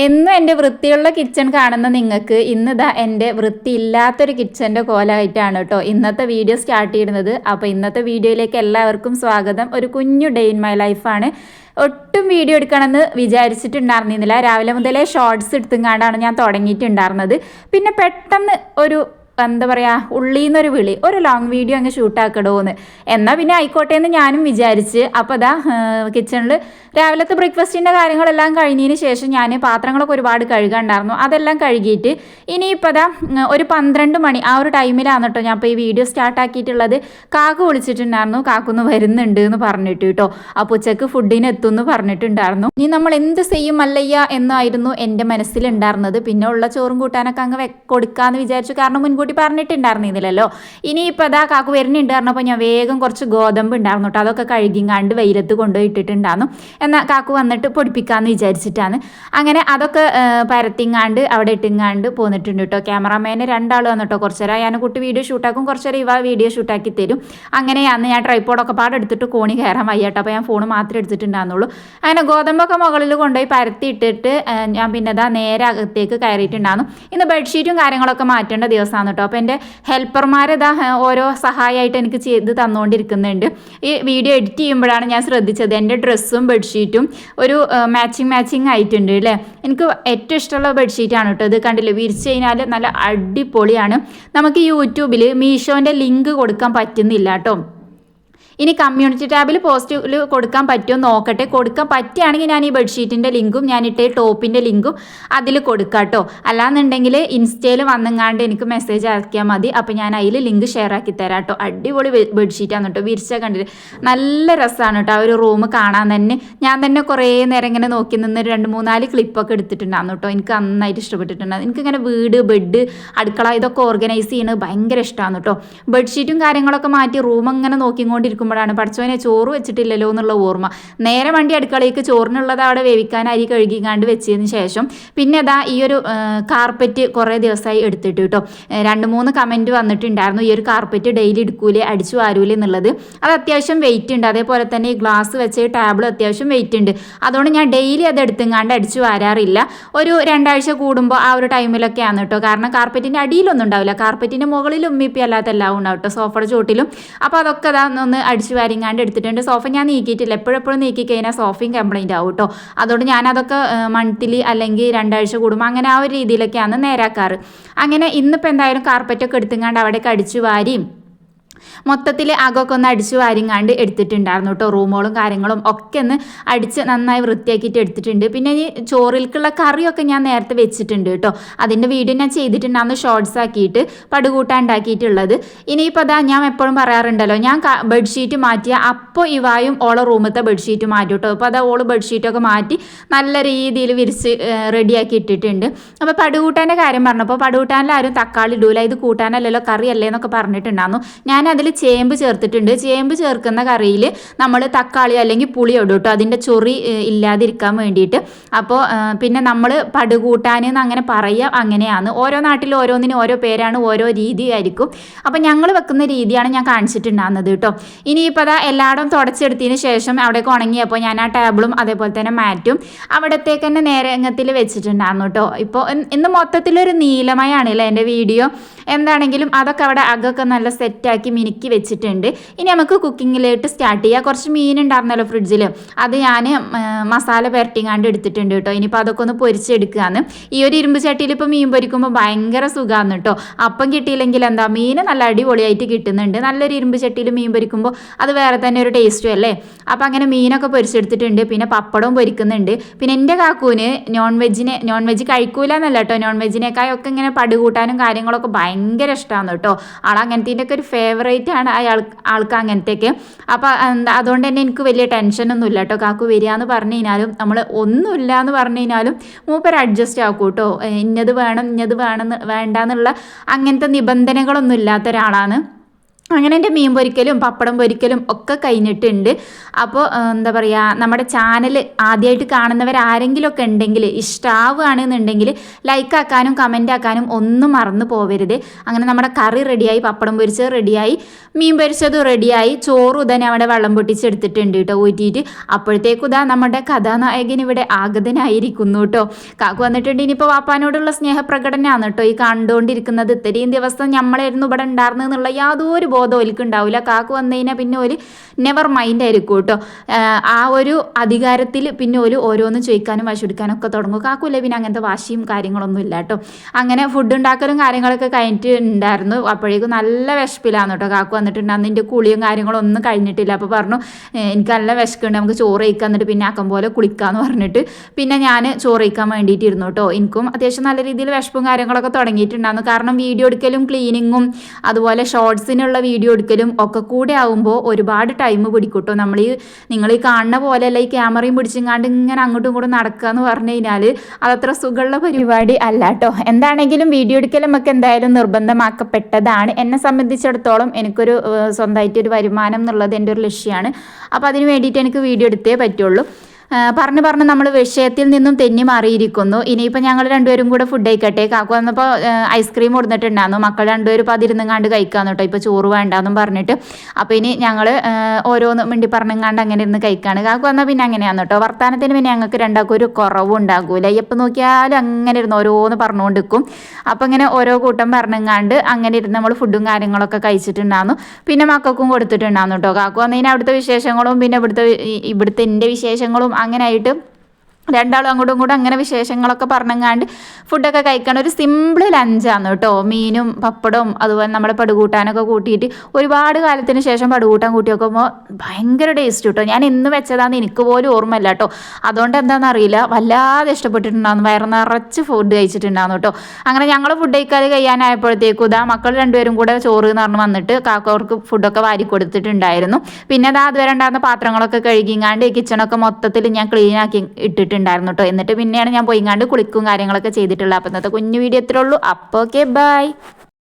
എന്നും എന്റെ വൃത്തിയുള്ള കിച്ചൺ കാണുന്ന നിങ്ങൾക്ക് ഇന്നിതാ എന്റെ വൃത്തിയില്ലാത്തൊരു കിച്ചന്റെ കോലായിട്ടാണ് കേട്ടോ ഇന്നത്തെ വീഡിയോ സ്റ്റാർട്ട് ചെയ്യുന്നത്. അപ്പോൾ ഇന്നത്തെ വീഡിയോയിലേക്ക് എല്ലാവർക്കും സ്വാഗതം. ഒരു കുഞ്ഞു ഡേ ഇൻ മൈ ലൈഫാണ് ഒട്ടും വീഡിയോ എടുക്കണമെന്ന് വിചാരിച്ചിട്ടുണ്ടായിരുന്നില്ല. രാവിലെ മുതലേ ഷോർട്സ് എടുത്തുങ്ങാണ്ടാണ് ഞാൻ തുടങ്ങിയിട്ടുണ്ടായിരുന്നത്. പിന്നെ പെട്ടെന്ന് ഒരു എന്താ പറയുക ഉള്ളിൽ നിന്നൊരു വിളി ഒരു ലോങ് വീഡിയോ അങ്ങ് ഷൂട്ടാക്കടോന്ന് എന്നാൽ പിന്നെ ആയിക്കോട്ടെ എന്ന് ഞാനും വിചാരിച്ച് അപ്പോൾ അതാ കിച്ചണിൽ രാവിലത്തെ ബ്രേക്ക്ഫാസ്റ്റിന്റെ കാര്യങ്ങളെല്ലാം കഴിഞ്ഞതിന് ശേഷം ഞാൻ പാത്രങ്ങളൊക്കെ ഒരുപാട് കഴുകാണ്ടായിരുന്നു. അതെല്ലാം കഴുകിയിട്ട് ഇനിയിപ്പോൾ അതാ ഒരു പന്ത്രണ്ട് മണി ആ ഒരു ടൈമിലാണ് കേട്ടോ ഞാൻ ഇപ്പോൾ ഈ വീഡിയോ സ്റ്റാർട്ട് ആക്കിയിട്ടുള്ളത് കാക്കു വിളിച്ചിട്ടുണ്ടായിരുന്നു കാക്കുന്ന് വരുന്നുണ്ട് എന്ന് പറഞ്ഞിട്ട് കേട്ടോ. അപ്പോൾ ഉച്ചയ്ക്ക് ഫുഡിന് എത്തും എന്ന് പറഞ്ഞിട്ടുണ്ടായിരുന്നു. ഇനി നമ്മൾ എന്ത് ചെയ്യും അല്ലയ്യ എന്നായിരുന്നു എന്റെ മനസ്സിലുണ്ടായിരുന്നത്. പിന്നെ ഉള്ള ചോറും കൂട്ടാനൊക്കെ അങ്ങ് കൊടുക്കാമെന്ന് വിചാരിച്ചു. കാരണം മുൻകൂട്ടി കൂട്ടി പറഞ്ഞിട്ടുണ്ടായിരുന്നില്ലല്ലോ ഇനിയിപ്പോൾ അതാ കാക്കു വരുന്നുണ്ട് പറഞ്ഞപ്പോൾ ഞാൻ വേഗം കുറച്ച് ഗോതമ്പ് ഉണ്ടായിരുന്നു കേട്ടോ. അതൊക്കെ കഴുകിങ്ങാണ്ട് വെയിലത്ത് കൊണ്ടുപോയി ഇട്ടിട്ടുണ്ടായിരുന്നു എന്നാൽ കാക്കു വന്നിട്ട് പൊടിപ്പിക്കാമെന്ന് വിചാരിച്ചിട്ടാണ്. അങ്ങനെ അതൊക്കെ പരത്തിങ്ങാണ്ട് അവിടെ ഇട്ടിങ്ങാണ്ട് പോന്നിട്ടുണ്ട് കേട്ടോ. ക്യാമറാമാന് രണ്ടാൾ വന്നിട്ടോ. കുറച്ച് നേരം ഞാൻ കുട്ടി വീഡിയോ ഷൂട്ടാക്കും. കുറച്ച് നേരം ഇവ വീഡിയോ ഷൂട്ടാക്കി തരും. അങ്ങനെയാണ് ഞാൻ ട്രൈപ്പോഡൊക്കെ പാടെ എടുത്തിട്ട് കോണി കയറാൻ വയ്യാട്ടോ അപ്പോൾ ഞാൻ ഫോൺ മാത്രമേ എടുത്തിട്ടുണ്ടായിരുന്നുള്ളൂ. അങ്ങനെ ഗോതമ്പൊക്കെ മുകളിൽ കൊണ്ടുപോയി പരത്തി ഇട്ടിട്ട് ഞാൻ പിന്നെ അതാ നേരെ അകത്തേക്ക് കയറിയിട്ടുണ്ടായിരുന്നു. ഇന്ന് ബെഡ്ഷീറ്റും കാര്യങ്ങളൊക്കെ മാറ്റേണ്ട ദിവസമാണ് കേട്ടോ. അപ്പോൾ എന്റെ ഹെൽപ്പർമാർ ഇതാ ഓരോ സഹായമായിട്ട് എനിക്ക് ചെയ്ത് തന്നുകൊണ്ടിരിക്കുന്നുണ്ട് ഈ വീഡിയോ എഡിറ്റ് ചെയ്യുമ്പോഴാണ് ഞാൻ ശ്രദ്ധിച്ചത്. എന്റെ ഡ്രസ്സും ബെഡ്ഷീറ്റും ഒരു മാച്ചിങ് മാച്ചിങ് ആയിട്ടുണ്ട് അല്ലേ എനിക്ക് ഏറ്റവും ഇഷ്ടമുള്ള ബെഡ്ഷീറ്റാണ് കേട്ടോ ഇത്. കണ്ടില്ലേ? വിരിച്ച് കഴിഞ്ഞാൽ നല്ല അടിപൊളിയാണ്. നമുക്ക് യൂട്യൂബിൽ മീഷോന്റെ ലിങ്ക് കൊടുക്കാൻ പറ്റുന്നില്ല കേട്ടോ ഇനി കമ്മ്യൂണിറ്റി ടാബിൽ പോസ്റ്റിൽ കൊടുക്കാൻ പറ്റുമോ നോക്കട്ടെ. കൊടുക്കാൻ പറ്റുകയാണെങ്കിൽ ഞാൻ ഈ ബെഡ്ഷീറ്റിന്റെ ലിങ്കും ഞാൻ ഇട്ട ടോപ്പിന്റെ ലിങ്കും അതിൽ കൊടുക്കാം കേട്ടോ. അല്ലാന്നുണ്ടെങ്കിൽ ഇൻസ്റ്റയിൽ വന്നെങ്ങാണ്ട് എനിക്ക് മെസ്സേജ് ആക്കിയാൽ മതി. അപ്പോൾ ഞാൻ അതിൽ ലിങ്ക് ഷെയർ ആക്കി തരാം കേട്ടോ. അടിപൊളി ബെഡ്ഷീറ്റാണ് കേട്ടോ. വിരിച്ച കണ്ടിട്ട് നല്ല രസമാണ് കേട്ടോ. ആ ഒരു റൂം കാണാൻ തന്നെ. ഞാൻ തന്നെ കുറേ നേരം ഇങ്ങനെ നോക്കി നിന്ന് രണ്ട് മൂന്നാൽ ക്ലിപ്പൊക്കെ എടുത്തിട്ടുണ്ടായിരുന്നു കേട്ടോ. എനിക്ക് നന്നായിട്ട് ഇഷ്ടപ്പെട്ടിട്ടുണ്ടായിരുന്നു എനിക്കിങ്ങനെ വീട് ബെഡ് അടുക്കള ഇതൊക്കെ ഓർഗനൈസ് ചെയ്യുന്നത് ഭയങ്കര ഇഷ്ടമാണ് കേട്ടോ. ബെഡ്ഷീറ്റും കാര്യങ്ങളൊക്കെ മാറ്റി റൂം അങ്ങനെ നോക്കിക്കൊണ്ടിരിക്കും നോക്കുമ്പോഴാണ് പഠിച്ചവനെ ചോറ് വെച്ചിട്ടില്ലല്ലോ എന്നുള്ള ഓർമ്മ. നേരെ വണ്ടി അടുക്കളയ്ക്ക് ചോറിനുള്ളത് അവിടെ വേവിക്കാൻ അരി കഴുകിക്കാണ്ട് വെച്ചതിന് ശേഷം പിന്നെ അതാ ഈ ഒരു കാർപ്പറ്റ് കുറേ ദിവസമായി എടുത്തിട്ട് കേട്ടോ രണ്ട് മൂന്ന് കമന്റ് വന്നിട്ടുണ്ടായിരുന്നു ഈ ഒരു കാർപ്പറ്റ് ഡെയിലി എടുക്കൂലേ അടിച്ചു വാരൂലേ എന്നുള്ളത്. അത് അത്യാവശ്യം വെയിറ്റ് ഉണ്ട്. അതേപോലെ തന്നെ ഈ ഗ്ലാസ് വെച്ച് ടേബിൾ അത്യാവശ്യം വെയിറ്റ് ഉണ്ട്. അതുകൊണ്ട് ഞാൻ ഡെയിലി അത് എടുത്തുങ്ങാണ്ട് അടിച്ചു വാരാറില്ല. ഒരു രണ്ടാഴ്ച കൂടുമ്പോൾ ആ ഒരു ടൈമിലൊക്കെയാണ് കേട്ടോ കാരണം കാർപ്പറ്റിന്റെ അടിയിലൊന്നും ഉണ്ടാവില്ല. കാർപ്പറ്റിന്റെ മുകളിൽ ഉമ്മിപ്പി അല്ലാത്ത എല്ലാം ഉണ്ടാവും കേട്ടോ സോഫയുടെ ചോട്ടിലും അപ്പോൾ അതൊക്കെ അതാ ഒന്ന് അടിച്ചു വാരിങ്ങാണ്ട് എടുത്തിട്ടുണ്ട്. സോഫ ഞാൻ നീക്കിയിട്ടില്ല. എപ്പോഴെപ്പോഴും നീക്കി കഴിഞ്ഞാൽ സോഫയും കംപ്ലൈന്റ് ആവും കേട്ടോ അതുകൊണ്ട് ഞാനതൊക്കെ മന്ത്ലി അല്ലെങ്കിൽ രണ്ടാഴ്ച കൂടുമ്പോൾ അങ്ങനെ ആ ഒരു രീതിയിലൊക്കെയാണ് നേരാക്കാറ്. അങ്ങനെ ഇന്നിപ്പോൾ എന്തായാലും കാർപ്പറ്റൊക്കെ എടുത്തുങ്ങാണ്ട് അവിടെയൊക്കെ അടിച്ചു വാരിയും മൊത്തത്തിൽ അകമൊക്കെ ഒന്ന് അടിച്ചു വാരിങ്ങാണ്ട് എടുത്തിട്ടുണ്ടായിരുന്നു കേട്ടോ റൂമുകളും കാര്യങ്ങളും ഒക്കെ ഒന്ന് അടിച്ച് നന്നായി വൃത്തിയാക്കിയിട്ട് എടുത്തിട്ടുണ്ട്. പിന്നെ ഈ ചോറിലേക്കുള്ള കറിയൊക്കെ ഞാൻ നേരത്തെ വെച്ചിട്ടുണ്ട് കേട്ടോ അതിന്റെ വീഡിയോ ഞാൻ ചെയ്തിട്ടുണ്ടായിരുന്നു ഷോർട്സ് ആക്കിയിട്ട് പടുകൂട്ടാൻ ഉണ്ടാക്കിയിട്ടുള്ളത് ഇനിയിപ്പോൾ അതാ ഞാൻ എപ്പോഴും പറയാറുണ്ടല്ലോ ഞാൻ ബെഡ്ഷീറ്റ് മാറ്റിയ അപ്പോൾ ഇവായും ഓളെ റൂമത്തെ ബെഡ്ഷീറ്റ് മാറ്റി കേട്ടോ അപ്പോൾ അതാ ഓൾ ബെഡ്ഷീറ്റൊക്കെ മാറ്റി നല്ല രീതിയിൽ വിരിച്ച് റെഡിയാക്കി ഇട്ടിട്ടുണ്ട്. അപ്പോൾ പടുകൂട്ടാന്റെ കാര്യം പറഞ്ഞപ്പോൾ പടുകൂട്ടാനിൽ ആരും തക്കാളി ഇടൂല ഇത് കൂട്ടാനല്ലല്ലോ കറിയല്ലേ എന്നൊക്കെ പറഞ്ഞിട്ടുണ്ടായിരുന്നു. ഞാൻ അതിൽ ചേമ്പ് ചേർത്തിട്ടുണ്ട്. ചേമ്പ് ചേർക്കുന്ന കറിയിൽ നമ്മൾ തക്കാളി അല്ലെങ്കിൽ പുളി ഇടും കേട്ടോ. അതിന്റെ ചൊറി ഇല്ലാതിരിക്കാൻ വേണ്ടിയിട്ട്. അപ്പോൾ പിന്നെ നമ്മൾ പടുകൂട്ടാൻ എന്ന് അങ്ങനെ പറയുക അങ്ങനെയാണ്. ഓരോ നാട്ടിൽ ഓരോന്നിനും ഓരോ പേരാണ് ഓരോ രീതിയായിരിക്കും. അപ്പോൾ ഞങ്ങൾ വെക്കുന്ന രീതിയാണ് ഞാൻ കാണിച്ചിട്ടുണ്ടാകുന്നത് കേട്ടോ. ഇനിയിപ്പോൾ അതാ എല്ലായിടം തുടച്ചെടുത്തതിന് ശേഷം അവിടേക്ക് ഉണങ്ങിയപ്പോൾ ഞാൻ ആ ടേബിളും അതേപോലെ തന്നെ മാറ്റും. അവിടത്തേക്ക് തന്നെ നേരങ്ങത്തിൽ വെച്ചിട്ടുണ്ടായിരുന്നു കേട്ടോ. ഇപ്പോൾ ഇന്ന് മൊത്തത്തിലൊരു നീലമയാണ് അല്ലേ എന്റെ വീഡിയോ? എന്താണെങ്കിലും അതൊക്കെ അവിടെ അകൊക്കെ നല്ല സെറ്റാക്കി മിനുക്കി വെച്ചിട്ടുണ്ട്. ഇനി നമുക്ക് കുക്കിങ്ങിലോട്ട് സ്റ്റാർട്ട് ചെയ്യാം. കുറച്ച് മീൻ ഉണ്ടായിരുന്നല്ലോ ഫ്രിഡ്ജിൽ അത് ഞാൻ മസാല പുരട്ടിങ്ങാണ്ട് എടുത്തിട്ടുണ്ട് കേട്ടോ. ഇനിയിപ്പോൾ അതൊക്കെ ഒന്ന് പൊരിച്ചെടുക്കുകയാണ് ഈ ഒരു ഇരുമ്പ് ചട്ടിയിൽ ഇപ്പോൾ മീൻ പൊരിക്കുമ്പോൾ ഭയങ്കര സുഖമാണ് കേട്ടോ. അപ്പം കിട്ടിയില്ലെങ്കിൽ എന്താ മീൻ നല്ല അടിപൊളിയായിട്ട് കിട്ടുന്നുണ്ട്. നല്ലൊരു ഇരുമ്പ് ചട്ടിയിൽ മീൻ പൊരിക്കുമ്പോൾ അത് വേറെ തന്നെ ഒരു ടേസ്റ്റും അല്ലേ? അപ്പോൾ അങ്ങനെ മീനൊക്കെ പൊരിച്ചെടുത്തിട്ടുണ്ട്. പിന്നെ പപ്പടവും പൊരിക്കുന്നുണ്ട്. പിന്നെ എന്റെ കാക്കൂന് നോൺ വെജിനെ നോൺ വെജ് കഴിക്കൂല എന്നല്ല കേട്ടോ. നോൺ വെജിനേക്കായൊക്കെ ഇങ്ങനെ പടുകൂട്ടാനും കാര്യങ്ങളൊക്കെ ഭയങ്കര ഇഷ്ടമാണ് കേട്ടോ. ആളങ്ങനത്തെ ഒരു ഫേവറേറ്റ് ആണ് അയാൾ ആൾക്ക് അങ്ങനത്തെയൊക്കെ അപ്പോൾ എന്താ അതുകൊണ്ട് തന്നെ എനിക്ക് വലിയ ടെൻഷനൊന്നുമില്ല കേട്ടോ. കാക്കു വരിക എന്ന് പറഞ്ഞു കഴിഞ്ഞാലും നമ്മൾ ഒന്നുമില്ല എന്ന് പറഞ്ഞു കഴിഞ്ഞാലും മൂപ്പർ അഡ്ജസ്റ്റ് ആക്കും കേട്ടോ. ഇന്നത് വേണം ഇന്നത് വേണം വേണ്ട എന്നുള്ള അങ്ങനത്തെ നിബന്ധനകളൊന്നും ഇല്ലാത്ത ഒരാളാണ്. അങ്ങനെ എന്റെ മീൻ പൊരിക്കലും പപ്പടം പൊരിക്കലും ഒക്കെ കഴിഞ്ഞിട്ടുണ്ട്. അപ്പോൾ എന്താ പറയുക നമ്മുടെ ചാനൽ ആദ്യമായിട്ട് കാണുന്നവർ ആരെങ്കിലുമൊക്കെ ഉണ്ടെങ്കിൽ ഇഷ്ടമാവുകയാണെന്നുണ്ടെങ്കിൽ ലൈക്ക് ആക്കാനും കമന്റ് ആക്കാനും ഒന്നും മറന്നു പോവരുത്. അങ്ങനെ നമ്മുടെ കറി റെഡിയായി പപ്പടം പൊരിച്ചത് റെഡിയായി മീൻ പൊരിച്ചതും റെഡിയായി ചോറ് ഇതാ അവിടെ വെള്ളം പൊട്ടിച്ചെടുത്തിട്ടുണ്ട് കേട്ടോ ഊറ്റിയിട്ട്. അപ്പോഴത്തേക്കും ഇതാ നമ്മുടെ കഥാനായകൻ ഇവിടെ ആഗതനായിരിക്കുന്നു കേട്ടോ. കാക്കു വന്നിട്ടുണ്ട് ഇനിയിപ്പോൾ വാപ്പാനോടുള്ള സ്നേഹപ്രകടനമാണ് കേട്ടോ ഈ കണ്ടുകൊണ്ടിരിക്കുന്നത്. ഇത്രയും ദിവസം നമ്മളായിരുന്നു ഇവിടെ ഉണ്ടായിരുന്നു എന്നുള്ള യാതൊരു ബോധം ഒലിക്ക് ഉണ്ടാവില്ല. കാക്ക വന്നു കഴിഞ്ഞാൽ പിന്നെ ഒരു നെവർ മൈൻഡ് ആയിരിക്കും കേട്ടോ. ആ ഒരു അധികാരത്തിൽ പിന്നെ ഒരു ഓരോന്ന് ചോദിക്കാനും വശുടിക്കാനും ഒക്കെ തുടങ്ങും. കാക്കൂല്ലേ പിന്നെ അങ്ങനത്തെ വാശിയും കാര്യങ്ങളൊന്നും ഇല്ല കേട്ടോ. അങ്ങനെ ഫുഡ് ഉണ്ടാക്കലും കാര്യങ്ങളൊക്കെ കഴിഞ്ഞിട്ട് ഉണ്ടായിരുന്നു. അപ്പോഴേക്കും നല്ല വിശപ്പിലാണ് കേട്ടോ കാക്കു വന്നിട്ടുണ്ട്. അന്ന് എന്റെ കുളിയും കാര്യങ്ങളും ഒന്നും കഴിഞ്ഞിട്ടില്ല. അപ്പോൾ പറഞ്ഞു എനിക്ക് നല്ല വിശക്കുണ്ട്. നമുക്ക് ചോറ് കഴിക്കാൻ എന്നിട്ട് പിന്നെ ആക്കം പോലെ കുളിക്കാന്ന് പറഞ്ഞിട്ട് പിന്നെ ഞാൻ ചോറ് കഴിക്കാൻ വേണ്ടിയിട്ടിരുന്നു കേട്ടോ. എനിക്കും അത്യാവശ്യം നല്ല രീതിയിൽ വിശപ്പും കാര്യങ്ങളൊക്കെ തുടങ്ങിയിട്ടുണ്ടായിരുന്നു. കാരണം വീഡിയോ എടുക്കലും ക്ലീനിങ്ങും അതുപോലെ ഷോർട്സിനുള്ള വീഡിയോ എടുക്കലും ഒക്കെ കൂടെ ആകുമ്പോൾ ഒരുപാട് ടൈം പിടിക്കൂട്ടോ. കേട്ടോ നമ്മൾ ഈ നിങ്ങൾ ഈ കാണുന്ന പോലെയല്ല ഈ ക്യാമറയും പിടിച്ചിങ്ങാണ്ട് ഇങ്ങനെ അങ്ങോട്ടും ഇങ്ങോട്ടും നടക്കുക എന്ന് പറഞ്ഞു കഴിഞ്ഞാൽ അതത്ര സുഖമുള്ള പരിപാടി അല്ല കേട്ടോ എന്താണെങ്കിലും വീഡിയോ എടുക്കലും ഒക്കെ എന്തായാലും നിർബന്ധമാക്കപ്പെട്ടതാണ്. എന്നെ സംബന്ധിച്ചിടത്തോളം എനിക്കൊരു സ്വന്തമായിട്ട് ഒരു വരുമാനം എന്നുള്ളത് എന്റെ ഒരു ലക്ഷ്യമാണ് അപ്പോൾ അതിന് വേണ്ടിയിട്ട് എനിക്ക് വീഡിയോ എടുത്തേ പറ്റുള്ളൂ. പറഞ്ഞ് പറഞ്ഞ് നമ്മൾ വിഷയത്തിൽ നിന്നും തെന്നി മാറിയിരിക്കുന്നു. ഇനിയിപ്പോൾ ഞങ്ങൾ രണ്ടുപേരും കൂടെ ഫുഡ് കഴിക്കട്ടെ. കാക്കു വന്നപ്പോൾ ഐസ്ക്രീം കൊടുത്തിട്ടുണ്ടായിരുന്നു മക്കൾ രണ്ടുപേരും ഇപ്പോൾ അതിരുന്നങ്ങാണ്ട് കഴിക്കാൻ കേട്ടോ. ഇപ്പോൾ ചോറ് വേണ്ടാന്നും പറഞ്ഞിട്ട്. അപ്പോൾ ഇനി ഞങ്ങൾ ഓരോന്ന് മിണ്ടി പറഞ്ഞങ്ങാണ്ട് അങ്ങനെ ഇരുന്ന് കഴിക്കാണ്. കാക്കു വന്നാൽ പിന്നെ അങ്ങനെയാന്ന് കേട്ടോ. വർത്താനത്തിന് പിന്നെ ഞങ്ങൾക്ക് രണ്ടാൾക്കും ഒരു കുറവും ഉണ്ടാകൂല. എപ്പോൾ നോക്കിയാലും അങ്ങനെ ഇരുന്ന് ഓരോന്ന് പറഞ്ഞുകൊണ്ട് നിൽക്കും അപ്പോൾ ഇങ്ങനെ ഓരോ കൂട്ടം പറഞ്ഞങ്ങാണ്ട് അങ്ങനെ ഇരുന്ന് നമ്മൾ ഫുഡും കാര്യങ്ങളൊക്കെ കഴിച്ചിട്ടുണ്ടായിരുന്നു. പിന്നെ മക്കൾക്കും കൊടുത്തിട്ടുണ്ടായിരുന്നു കേട്ടോ. കാക്കു വന്നതിന് അവിടുത്തെ വിശേഷങ്ങളും പിന്നെ ഇവിടുത്തെ ഇവിടുത്തെ എന്റെ വിശേഷങ്ങളും അങ്ങനെ ആയിട്ട് രണ്ടാളും അങ്ങോട്ടും ഇങ്ങോട്ടും അങ്ങനെ വിശേഷങ്ങളൊക്കെ പറഞ്ഞങ്ങാണ്ട് ഫുഡൊക്കെ കഴിക്കണ ഒരു സിമ്പിൾ ലഞ്ചാണ് കേട്ടോ. മീനും പപ്പടവും അതുപോലെ നമ്മുടെ പടുകൂട്ടാനൊക്കെ കൂട്ടിയിട്ട് ഒരുപാട് കാലത്തിന് ശേഷം പടുകൂട്ടാൻ കൂട്ടി നോക്കുമ്പോൾ ഭയങ്കര ടേസ്റ്റ് കേട്ടോ ഞാൻ ഇന്ന് വെച്ചതാന്ന് എനിക്ക് പോലും ഓർമ്മയില്ല കേട്ടോ അതുകൊണ്ട് എന്താണെന്ന് അറിയില്ല. വല്ലാതെ ഇഷ്ടപ്പെട്ടിട്ടുണ്ടാകുന്നു വയറ് നിറച്ച് ഫുഡ് കഴിച്ചിട്ടുണ്ടാകുന്നു കേട്ടോ അങ്ങനെ ഞങ്ങൾ ഫുഡ് കഴിക്കാതെ കഴിയാനായപ്പോഴത്തേക്കും ഇതാ മക്കൾ രണ്ടുപേരും കൂടെ ചോറ് എന്ന് പറഞ്ഞ് വന്നിട്ട് കാക്കവർക്ക് ഫുഡൊക്കെ വാരി കൊടുത്തിട്ടുണ്ടായിരുന്നു. പിന്നെ അതാ അതുവരെ ഉണ്ടായിരുന്ന പാത്രങ്ങളൊക്കെ കഴുകിങ്ങാണ്ട് കിച്ചണൊക്കെ മൊത്തത്തിൽ ഞാൻ ക്ലീൻ ആക്കി ഇട്ടിട്ടുണ്ട്. ഉണ്ടായിരുന്നു കേട്ടോ എന്നിട്ട് പിന്നെയാണ് ഞാൻ പോയിങ്ങാണ്ട് കുളിക്കും കാര്യങ്ങളൊക്കെ ചെയ്തിട്ടുള്ളത്. അപ്പം ഇന്നത്തെ കുഞ്ഞു വീഡിയോ എത്രയുള്ളൂ അപ്പോൾ ഓക്കെ ബൈ